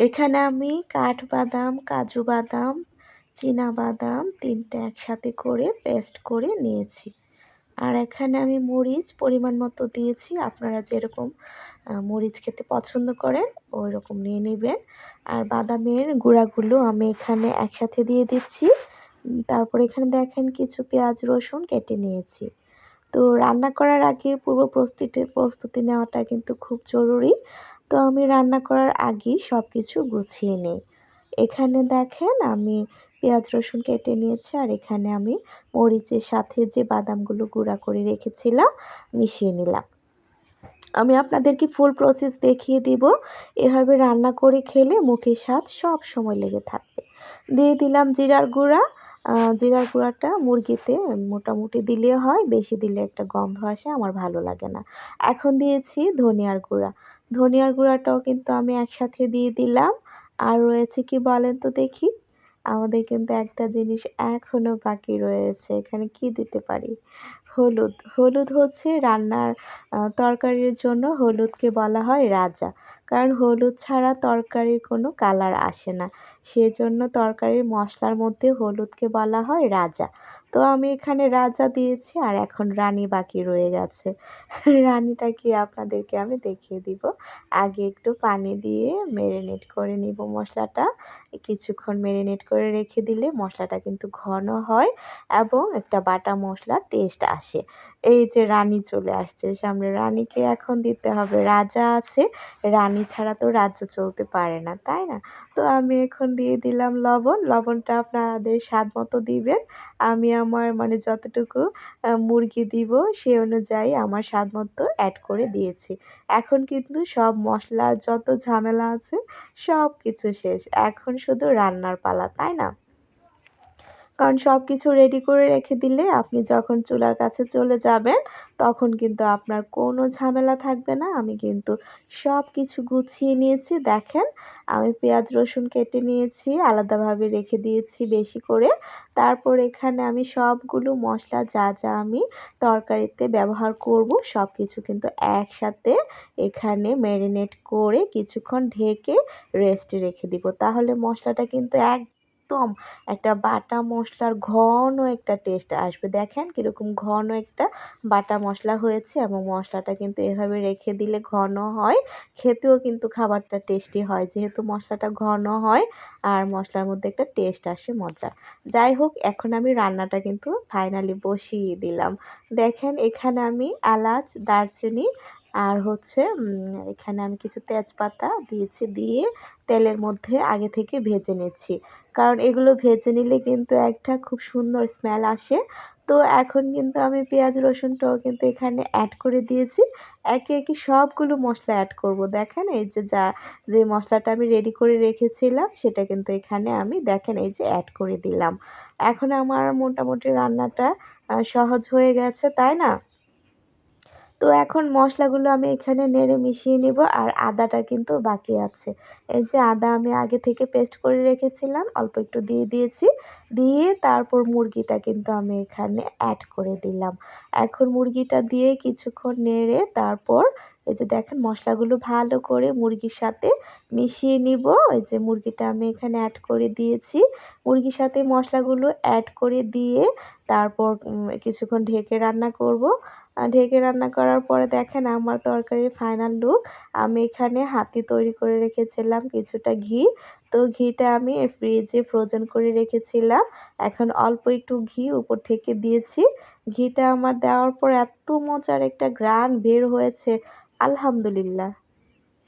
এখানে আমি কাঠবাদাম কাজু বাদাম বাদাম তিনটে একসাথে করে পেস্ট করে নিয়েছি। আর এখানে আমি মরিচ পরিমাণ মতো দিয়েছি। আপনারা যেরকম মরিচ খেতে পছন্দ করেন ওই রকম নিয়ে নেবেন। আর বাদামের গুঁড়াগুলো আমি এখানে একসাথে দিয়ে দিচ্ছি। তারপর এখানে দেখেন কিছু পেঁয়াজ, রসুন কেটে নিয়েছি। তো রান্না করার আগে পূর্ব প্রস্তুতি প্রস্তুতি নেওয়াটা কিন্তু খুব জরুরি। তো আমি রান্না করার আগেই সব কিছু গুছিয়ে নিই। এখানে দেখেন আমি পেঁয়াজ রসুন কেটে নিয়েছি আর এখানে আমি মরিচের সাথে যে বাদামগুলো গুঁড়া করে রেখেছিলাম মিশিয়ে নিলাম। আমি আপনাদেরকে ফুল প্রসেস দেখিয়ে দিব। এভাবে রান্না করে খেলে মুখের স্বাদ সব সময় লেগে থাকবে। দিয়ে দিলাম জিরার গুঁড়া। জিরার গুঁড়াটা মুরগিতে মোটামুটি দিলে হয়, বেশি দিলে একটা গন্ধ আসে, আমার ভালো লাগে না। এখন দিয়েছি ধনিয়ার গুঁড়া। ধনিয়ার গুঁড়াটাও কিন্তু আমি একসাথে দিয়ে দিলাম। আর রয়েছে কি বলেন তো দেখি? আমাদের কিন্তু একটা জিনিস এখনও বাকি রয়েছে, এখানে কি দিতে পারি? হলুদ। হলুদ হচ্ছে রান্নার তরকারির জন্য হলুদকে বলা হয় রাজা। কারণ হলুদ ছাড়া তরকারির কোনো কালার আসে না। সেজন্য তরকারির মশলার মধ্যে হলুদকে বলা হয় রাজা। তো আমি এখানে রাজা দিয়েছি আর এখন রানী বাকি রয়ে গেছে। রানীটা কি আপনাদেরকে আমি দেখিয়ে দিব। আগে একটু পানি দিয়ে ম্যারিনেট করে নিব মশলাটা। কিছুক্ষণ ম্যারিনেট করে রেখে দিলে মশলাটা কিন্তু ঘন হয় এবং একটা বাটা মশলার টেস্ট আসে। এই যে রানী চলে আসছে, সামনে রানীকে এখন দিতে হবে। রাজা আছে, রানী ছাড়া তো রাজ্য চলতে পারে না, তাই না? তো আমি এখন দিয়ে দিলাম লবণ, লবণটা আপনাদের স্বাদ মতো দিবেন। আমি আমার মানে যতটুকু মুরগি দিব সে অনুযায়ী আমার স্বাদ মতো অ্যাড করে দিয়েছি। এখন কিন্তু সব মশলার যত ঝামেলা আছে সব কিছু শেষ। এখন শুধু রান্নার পালা, তাই না? কারণ সব কিছু রেডি করে রেখে দিলে আপনি যখন চুলার কাছে চলে যাবেন, তখন কিন্তু আপনার কোনো ঝামেলা থাকবে না। আমি কিন্তু সব কিছু গুছিয়ে নিয়েছি, দেখেন। আমি পেঁয়াজ, রসুন কেটে নিয়েছি, আলাদাভাবে রেখে দিয়েছি বেশি করে। তারপর এখানে আমি সবগুলো মশলা, যা যা আমি তরকারিতে ব্যবহার করব সব কিছু কিন্তু একসাথে এখানে ম্যারিনেট করে কিছুক্ষণ ঢেকে রেস্টে রেখে দিব। তাহলে মশলাটা কিন্তু এক একদম একটা বাটা মশলার ঘন একটা টেস্ট আসবে। দেখেন কীরকম ঘন একটা বাটা মশলা হয়েছে এবং মশলাটা কিন্তু এভাবে রেখে দিলে ঘন হয়, খেতেও কিন্তু খাবারটা টেস্টি হয়। যেহেতু মশলাটা ঘন হয় আর মশলার মধ্যে একটা টেস্ট আসে, মজা। যাই হোক, এখন আমি রান্নাটা কিন্তু ফাইনালি বসিয়ে দিলাম। দেখেন এখানে আমি এলাচ, দারচিনি আর হচ্ছে এখানে আমি কিছু তেজপাতা দিয়েছি, দিয়ে তেলের মধ্যে আগে থেকে ভেজে নিচ্ছি। কারণ এগুলো ভেজে নিলে কিন্তু একটা খুব সুন্দর স্মেল আসে। তো এখন কিন্তু আমি পেঁয়াজ, রসুনটাও কিন্তু এখানে অ্যাড করে দিয়েছি। একে একে সবগুলো মশলা অ্যাড করব। দেখেন এই যে যা, যে মশলাটা আমি রেডি করে রেখেছিলাম, সেটা কিন্তু এখানে আমি দেখেন এই যে অ্যাড করে দিলাম। এখন আমার মোটামুটি রান্নাটা সহজ হয়ে গেছে, তাই না? তো এখন মশলাগুলো আমি এখানে নেড়ে মিশিয়ে নিব আর আদাটা কিন্তু বাকি আছে। এই যে আদা আমি আগে থেকে পেস্ট করে রেখেছিলাম, অল্প একটু দিয়ে দিয়েছি। দিয়ে তারপর মুরগিটা কিন্তু আমি এখানে অ্যাড করে দিলাম। এখন মুরগিটা দিয়ে কিছুক্ষণ নেড়ে তারপর এই যে দেখেন মশলাগুলো ভালো করে মুরগির সাথে মিশিয়ে নিব। এই যে মুরগিটা আমি এখানে অ্যাড করে দিয়েছি। মুরগির সাথে মশলাগুলো অ্যাড করে দিয়ে তারপর কিছুক্ষণ ঢেকে রান্না করব। ঢেকে রান্না করার পরে দেখেন আমার তরকারির ফাইনাল লুক আমি এখানে হাতি তৈরি করে রেখেছিলাম কিছুটা ঘি। তো ঘিটা আমি ফ্রিজে ফ্রোজেন করে রেখেছিলাম। এখন অল্প একটু ঘি উপর থেকে দিয়েছি। ঘিটা আমার দেওয়ার পর এত মজার একটা গ্রান বের হয়েছে, আলহামদুলিল্লাহ।